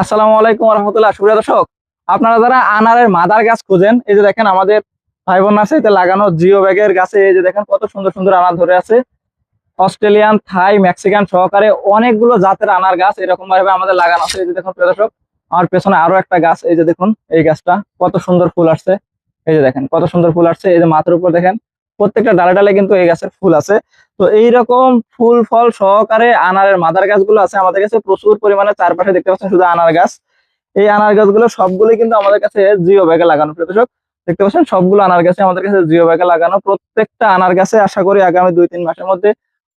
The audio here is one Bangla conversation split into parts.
আসসালামু আলাইকুম রহমতুল্লাহ সুপ্রিয় দর্শক, আপনারা যারা আনারের মাদার গাছ খুঁজেন, এই যে দেখেন আমাদের ভাই বোন আছে এতে লাগানো জিও ব্যাগের গাছে, এই যে দেখেন কত সুন্দর সুন্দর আনার ধরে আছে। অস্ট্রেলিয়ান, থাই, মেক্সিকান সহকারে অনেকগুলো জাতের আনার গাছ এরকম ভাবে আমাদের লাগানো আছে, এই যে দেখুন দর্শক আমার পেছনে আরও একটা গাছ, এই যে দেখুন, এই গাছটা কত সুন্দর ফুল আসছে, এই যে দেখেন, কত সুন্দর ফুল আসছে, এই যে মাথার উপর দেখেন প্রত্যেকটা ডালে ডালে কিন্তু এই গাছের ফুল আছে। তো এইরকম ফুল, ফল সহকারে আনারের মাদার গাছগুলো আছে আমাদের কাছে। প্রচুর পরিমাণে চারপাশে দেখতে পাচ্ছেন শুধু আনার গাছ। এই আনার গাছগুলো সবগুলোই কিন্তু আমাদের কাছে জিও ব্যাগে লাগানো, প্রিয় দর্শক। দেখতে পাচ্ছেন, সবগুলো আনার গাছে আমাদের কাছে জিও ব্যাগে লাগানো। প্রত্যেকটা আনার গাছে আশা করি আগামী দুই তিন মাসের মধ্যে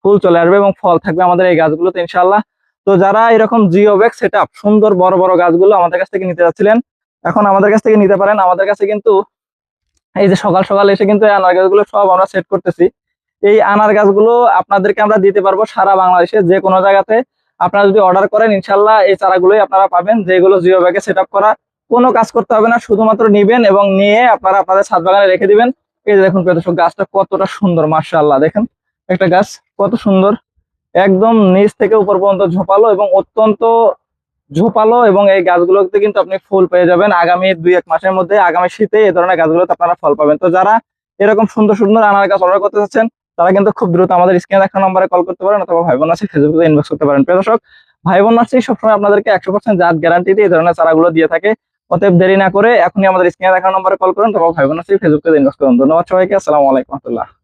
ফুল চলে আসবে এবং ফল থাকবে আমাদের এই গাছগুলোতে ইনশাল্লাহ তো যারা এরকম জিও ব্যাগ সেট সুন্দর বড় বড় গাছগুলো আমাদের কাছ থেকে নিতে যাচ্ছিলেন, এখন আমাদের কাছ থেকে নিতে পারেন। আমাদের কাছে কিন্তু এই যে সকাল সকাল এসে কিন্তু আনার গাছগুলো সব আমরা সেট করতেছি। এই আনার গাছগুলো আপনাদেরকে আমরা দিতে পারব সারা বাংলাদেশে, যে কোনো জায়গাতে। আপনারা যদি অর্ডার করেন ইনশাল্লাহ এই চারাগুলোই আপনারা পাবেন। যেগুলো জিও ব্যাগে সেট করা, কোনো কাজ করতে হবে না, শুধুমাত্র নিবেন এবং নিয়ে আপনারা আপনাদের ছাদ বাগানে রেখে দিবেন। এই যে দেখুন প্রিয় দর্শক, গাছটা কতটা সুন্দর মার্শাল্লাহ দেখেন, একটা গাছ কত সুন্দর। একদম নিচ থেকে উপর পর্যন্ত ঝোপালো এবং অত্যন্ত ঝোপালো এবং এই গাছগুলোতে কিন্তু আপনি ফুল পেয়ে যাবেন। আগামী দুই এক মাসের মধ্যে, আগামী শীতে এই ধরনের গাছগুলোতে আপনারা ফল পাবেন। তো যারা এরকম সুন্দর সুন্দর আনার গাছ অর্ডার করতে চাচ্ছেন, তারা কিন্তু খুব দ্রুত আমাদের স্ক্রিনে দেখা নম্বরে কল করতে পারেন অথবা ভাই বোন আছে ফেসবুকে ইনবক্স করতে পারেন। প্রিয় দর্শক, ভাই বোন আছে, সবসময় আপনাদেরকে একশো পার্সেন্ট জাত গ্যারান্টি দিয়ে এই ধরনের চারাগুলো দিয়ে থাকে। অতএব দেরি না করে এখনই আমাদের স্ক্রিনে দেখা নম্বরে কল করুন অথবা ভাই বোন আছে ফেসবুকে ইনবক্স করুন। ধন্যবাদ সবাইকে, আসসালামু আলাইকুম রহমতুল্লাহ।